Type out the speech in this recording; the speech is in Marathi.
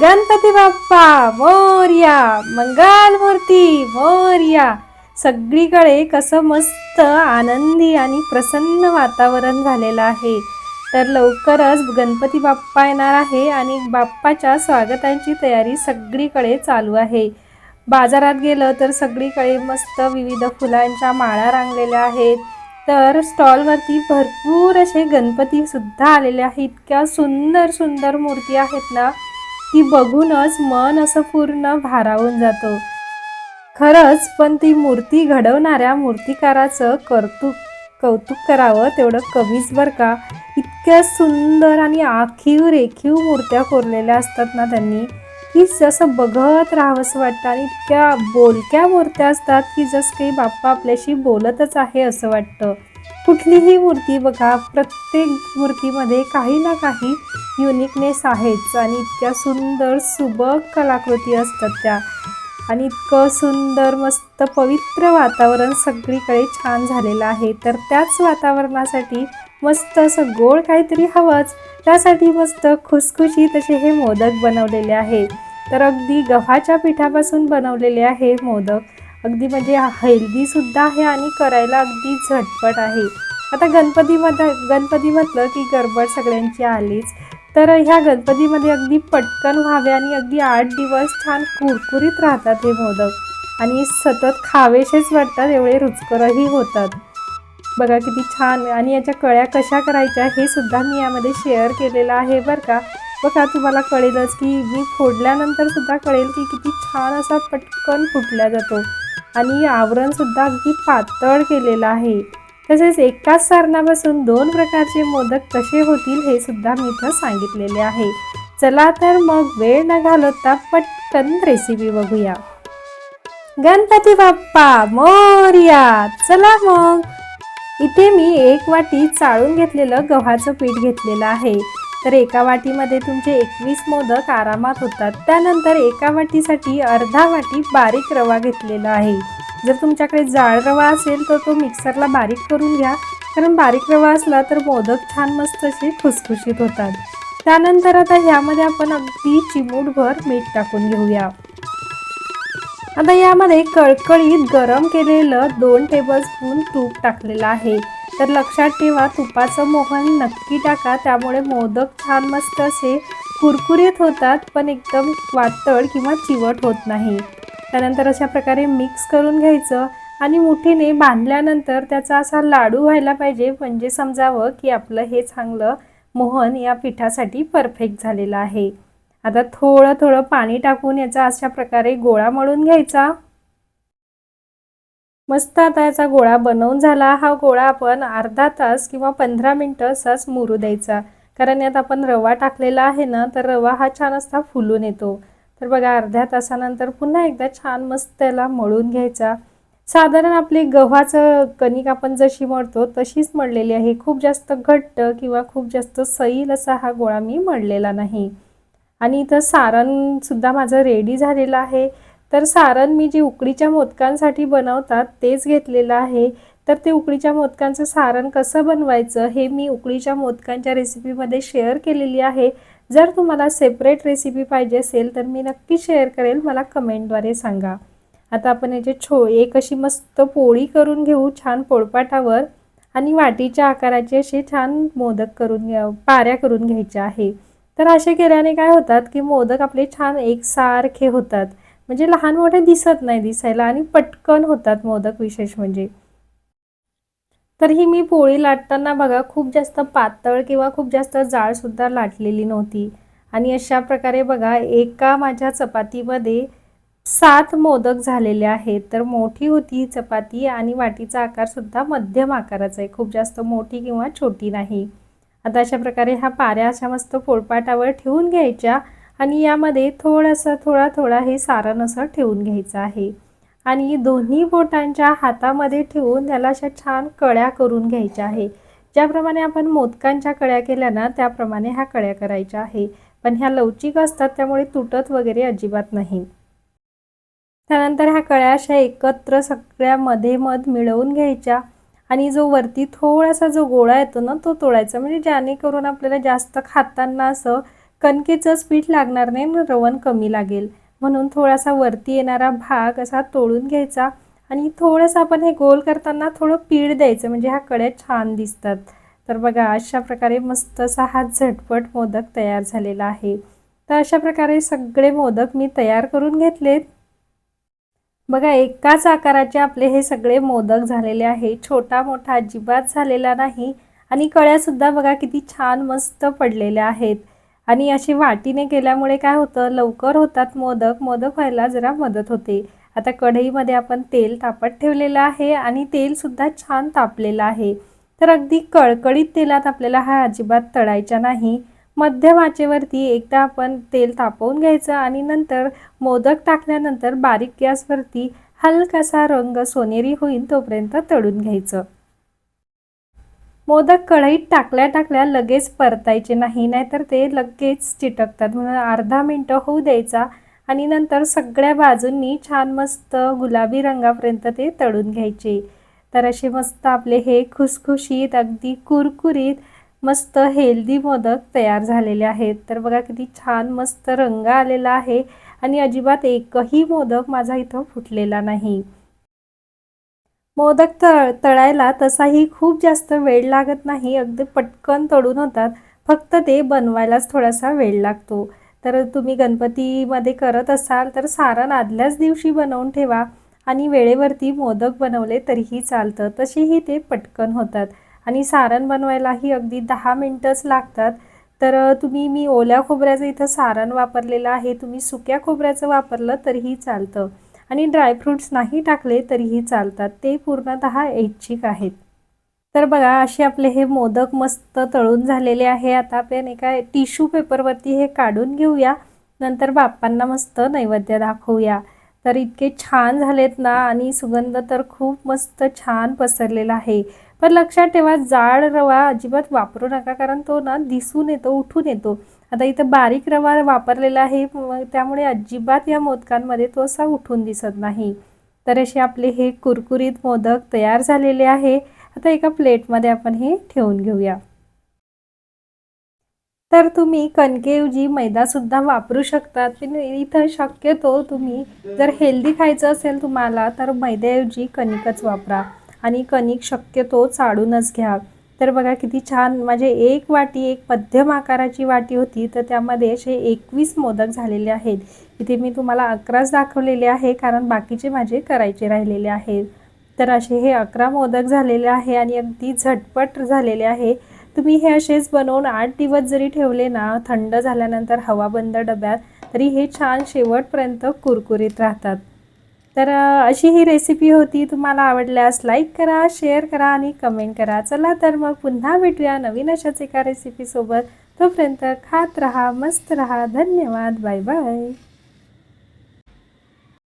गणपती बाप्पा मोर्या मंगल मूर्ती मोर्या सगळीकडे कसं मस्त आनंदी आणि प्रसन्न वातावरण झालेलं आहे. तर लवकरच गणपती बाप्पा येणार आहे आणि बाप्पाच्या स्वागतांची तयारी सगळीकडे चालू आहे. बाजारात गेलं तर सगळीकडे मस्त विविध फुलांच्या माळा रांगलेल्या आहेत. तर स्टॉलवरती भरपूर असे गणपती सुद्धा आलेले आहेत. इतक्या सुंदर सुंदर मूर्ती आहेत ना ती बघूनच मन असं पूर्ण भारावून जातो. खरंच पण ती मूर्ती घडवणाऱ्या मूर्तिकाराचं कौतुक कौतुक करावं तेवढं कमीच बरं का? इतक्या सुंदर आणि आखीव रेखीव मूर्त्या कोरलेल्या असतात ना त्यांनी. की जसं बघत राहावंसं वाटतं आणि इतक्या बोलक्या मूर्त्या असतात की जसं काही बाप्पा आपल्याशी बोलतच आहे असं वाटतं. कुठलीही मूर्ती बघा प्रत्येक मूर्तीमध्ये काही ना काही युनिकनेस आहेच आणि इतक्या सुंदर सुबक कलाकृती असतात त्या. आणि इतकं सुंदर मस्त पवित्र वातावरण सगळीकडे छान झालेलं आहे. तर त्याच वातावरणासाठी मस्त असं गोड काहीतरी हवंच. त्यासाठी मस्त खुसखुशीत असे हे मोदक बनवलेले आहे तर अगदी गव्हाच्या पिठापासून बनवलेले आहे मोदक. अगदी म्हणजे हेल्दीसुद्धा आहे आणि करायला अगदी झटपट आहे. आता गणपतीमध्ये गणपती म्हटलं की गडबड सगळ्यांची आलीच. तर ह्या गणपतीमध्ये अगदी पटकन व्हावे आणि अगदी आठ दिवस छान कुरकुरीत राहतात हे मोदक. आणि सतत खावेसेच वाटतात एवढे रुचकरही होतात. बघा किती छान. आणि याच्या कळ्या कशा करायच्या हे सुद्धा मी यामध्ये शेअर केलेलं आहे बरं का. बघा तुम्हाला कळेलच की मी फोडल्यानंतर सुद्धा कळेल की किती छान असा पटकन फुटला जातो. आणि आवरणसुद्धा अगदी पातळ केलेलं आहे. तसेच एकाच सारणापासून दोन प्रकारचे मोदक कसे होतील हे सुद्धा मी इथं सांगितलेले आहे. चला तर मग वेळ न घालवता पटकन रेसिपी बघूया. गणपती बाप्पा मोर्या. चला मग. इथे मी एक वाटी चाळून घेतलेलं गव्हाचं पीठ घेतलेलं आहे. तर एका वाटीमध्ये तुमचे एकवीस मोदक आरामात होतात. त्यानंतर एका वाटीसाठी अर्धा वाटी बारीक रवा घेतलेला आहे. जर तुमच्याकडे जाळ रवा असेल तर तो मिक्सरला बारीक करून घ्या. कारण बारीक रवा असला तर मोदक छान मस्त असे खुसखुशीत होतात. त्यानंतर आता ह्यामध्ये आपण अगदी चिमूटभर मीठ टाकून घेऊया. आता यामध्ये कळकळीत गरम केलेलं दोन टेबलस्पून तूप टाकलेलं आहे. तर लक्षात ठेवा तुपाचं मोहन नक्की टाका. त्यामुळे मोदक छान मस्त असे कुरकुरीत होतात पण एकदम वातळ किंवा चिवट होत नाही. त्यानंतर अशा प्रकारे मिक्स करून घ्यायचं आणि मुठीने बांधल्यानंतर त्याचा असा लाडू व्हायला पाहिजे. म्हणजे समजावं की आपलं हे चांगलं मोहन या पिठासाठी परफेक्ट झालेलं आहे. आता थोडं थोडं पाणी टाकून याचा अशा प्रकारे गोळा मळून घ्यायचा. मस्त आता याचा गोळा बनवून झाला. हा गोळा आपण अर्धा तास किंवा पंधरा मिनटं असाच मुरू द्यायचा. कारण यात आपण रवा टाकलेला आहे ना तर रवा हा छान असा फुलून येतो. तर बघा अर्ध्या तासानंतर पुन्हा एकदा छान मस्त त्याला मळून घ्यायचा. साधारण आपली गव्हाचं कणिक आपण जशी मळतो तशीच मळलेली आहे. खूप जास्त घट्ट किंवा खूप जास्त सैल असा हा गोळा मी मळलेला नाही. आणि इथं सारणसुद्धा माझं रेडी झालेलं आहे. तर सारण मी जे उकडीच्या मोदकांसाठी बनवतात तेच घेतलेलं आहे. तर ते उकडीच्या मोदकांचं सारण कसं बनवायचं हे मी उकडीच्या मोदकांच्या रेसिपीमध्ये शेअर केलेली आहे. जर तुम्हाला सेपरेट रेसिपी पाहिजे असेल तर मी नक्की शेअर करेल. मला कमेंटद्वारे सांगा. आता आपण याचे छो एक अशी मस्त पोळी करून घेऊ छान पोळपाटावर. आणि वाटीच्या आकाराचे असे छान मोदक करून घ्या पाऱ्या करून घ्यायच्या आहे. तर असे केल्याने काय होतात की मोदक आपले छान एकसारखे होतात. म्हणजे लहान मोठे दिसत नाही दिसायला आणि पटकन होतात मोदक विशेष म्हणजे. तर ही मी पोळी लाटताना बघा खूप जास्त पातळ किंवा खूप जास्त जाळसुद्धा लाटलेली नव्हती. आणि अशा प्रकारे बघा एका माझ्या चपातीमध्ये सात मोदक झालेले आहेत. तर मोठी होती ही चपाती आणि वाटीचा आकारसुद्धा मध्यम आकाराचा आहे. खूप जास्त मोठी किंवा छोटी नाही. आता अशा प्रकारे ह्या पाऱ्या अशा मस्त पोळपाटावर ठेवून घ्यायच्या आणि यामध्ये थोडंसं थोडा थोडा हे सारण असं ठेवून घ्यायचं आहे. आणि दोन्ही बोटांच्या हातामध्ये ठेवून त्याला अशा छान कळ्या करून घ्यायच्या आहे. ज्याप्रमाणे आपण मोदकांच्या कळ्या केल्या ना त्याप्रमाणे ह्या कळ्या करायच्या आहे. पण ह्या लवचिक असतात त्यामुळे तुटत वगैरे अजिबात नाही. त्यानंतर ह्या कळ्या अशा एकत्र सगळ्या मध्ये मध मिळवून घ्यायच्या. आणि जो वरती थोडासा जो गोळा येतो ना तो तोडायचा. म्हणजे जेणेकरून आपल्याला जास्त खाताना असं कणकेचंच पीठ लागणार नाही ना रवण कमी लागेल. म्हणून थोडासा वरती येणारा भाग असा तोडून घ्यायचा आणि थोडंसं आपण हे गोल करताना थोडं पीठ द्यायचं. म्हणजे ह्या कड्या छान दिसतात. तर बघा अशा प्रकारे मस्त असा हा झटपट मोदक तयार झालेला आहे. तर अशा प्रकारे सगळे मोदक मी तयार करून घेतलेत. बघा एकाच आकाराचे आपले हे सगळे मोदक झालेले आहे छोटा मोठा अजिबात झालेला नाही. आणि कळ्यासुद्धा बघा किती छान मस्त पडलेल्या आहेत. आणि अशी वाटीने केल्यामुळे काय होतं लवकर होतात मोदक. मोदक व्हायला जरा मदत होते. आता कढईमध्ये आपण तेल तापत ठेवलेलं आहे आणि तेलसुद्धा छान तापलेलं आहे. तर अगदी कळकळीत तेलात आपल्याला हा अजिबात तळायचा नाही. मध्यम आचेवरती एकदा आपण तेल तापवून घ्यायचं आणि नंतर मोदक टाकल्यानंतर बारीक गॅसवरती हलकासा रंग सोनेरी होईल तोपर्यंत तळून घ्यायचं. मोदक कढईत टाकल्या टाकल्या लगेच परतायचे नाही नाहीतर ते लगेच चिटकतात. म्हणून अर्धा मिनटं होऊ द्यायचा आणि नंतर सगळ्या बाजूंनी छान मस्त गुलाबी रंगापर्यंत ते तळून घ्यायचे. तर असे मस्त आपले हे खुसखुशीत अगदी कुरकुरीत मस्त हेल्दी मोदक तयार झालेले आहेत. तर बघा किती छान मस्त रंग आलेला आहे आणि अजिबात एकही मोदक माझा इथं फुटलेला नाही. मोदक तळ तळायला तसाही खूप जास्त वेळ लागत नाही. अगदी पटकन तळून होतात. फक्त ते बनवायलाच थोडासा वेळ लागतो. तर तुम्ही गणपतीमध्ये करत असाल तर सारण आदल्याच दिवशी बनवून ठेवा आणि वेळेवरती मोदक बनवले तरीही चालतं. तसेही ते पटकन होतात. आणि सारण बनवायलाही अगदी दहा मिनटंच लागतात. तर तुम्ही मी ओल्या खोबऱ्याचं इथं सारण वापरलेलं आहे. तुम्ही सुक्या खोबऱ्याचं वापरलं तरीही चालतं. आणि ड्रायफ्रूट्स नाही टाकले तरीही चालतात. ते पूर्णतः ऐच्छिक आहेत. तर बघा असे आपले हे मोदक मस्त तळून झालेले आहे. आता आपण एका टिश्यू पेपरवरती हे काढून घेऊया. नंतर बाप्पांना मस्त नैवेद्य दाखवूया. तर इतके छान झालेत ना आणि सुगंध तर खूप मस्त छान पसरलेला आहे. पण लक्षात ठेवा जाड रवा अजिबात वापरू नका कारण तो ना दिसून येतो उठून येतो. आता इथं बारीक रवा वापरलेला आहे त्यामुळे अजिबात या मोदकांमध्ये तो असा उठून दिसत नाही. तर असे आपले हे कुरकुरीत मोदक तयार झालेले आहे. आता एका प्लेटमध्ये आपण हे ठेवून घेऊया. तर तुम्ही कणकेऐवजी मैदासुद्धा वापरू शकतात. पण इथं शक्यतो तुम्ही जर हेल्दी खायचं असेल तुम्हाला तर मैद्याऐवजी कणिकच वापरा. आणि कणिक शक्यतो चाळूनच घ्या. तर बघा किती छान माझे एक वाटी एक मध्यम आकाराची वाटी होती तर त्यामध्ये असे एकवीस मोदक झालेले आहेत. इथे मी तुम्हाला अकराच दाखवलेले आहे कारण बाकीचे माझे करायचे राहिलेले आहेत. तर असे हे अकरा मोदक झालेले आहे आणि अगदी झटपट झालेले आहे. तुम्ही हे असेच बनवून आठ दिवस जरी ठेवले ना थंड झाल्यानंतर हवाबंद डब्यात तरी हे छान शेवटपर्यंत कुरकुरीत राहतात. तर अशी ही रेसिपी होती. तुम्हाला आवडल्यास लाईक करा शेअर करा आणि कमेंट करा. चला तर मग पुन्हा भेटूया नवीन अशाच एका रेसिपीसोबत तोपर्यंत खात रहा मस्त रहा. धन्यवाद. Bye bye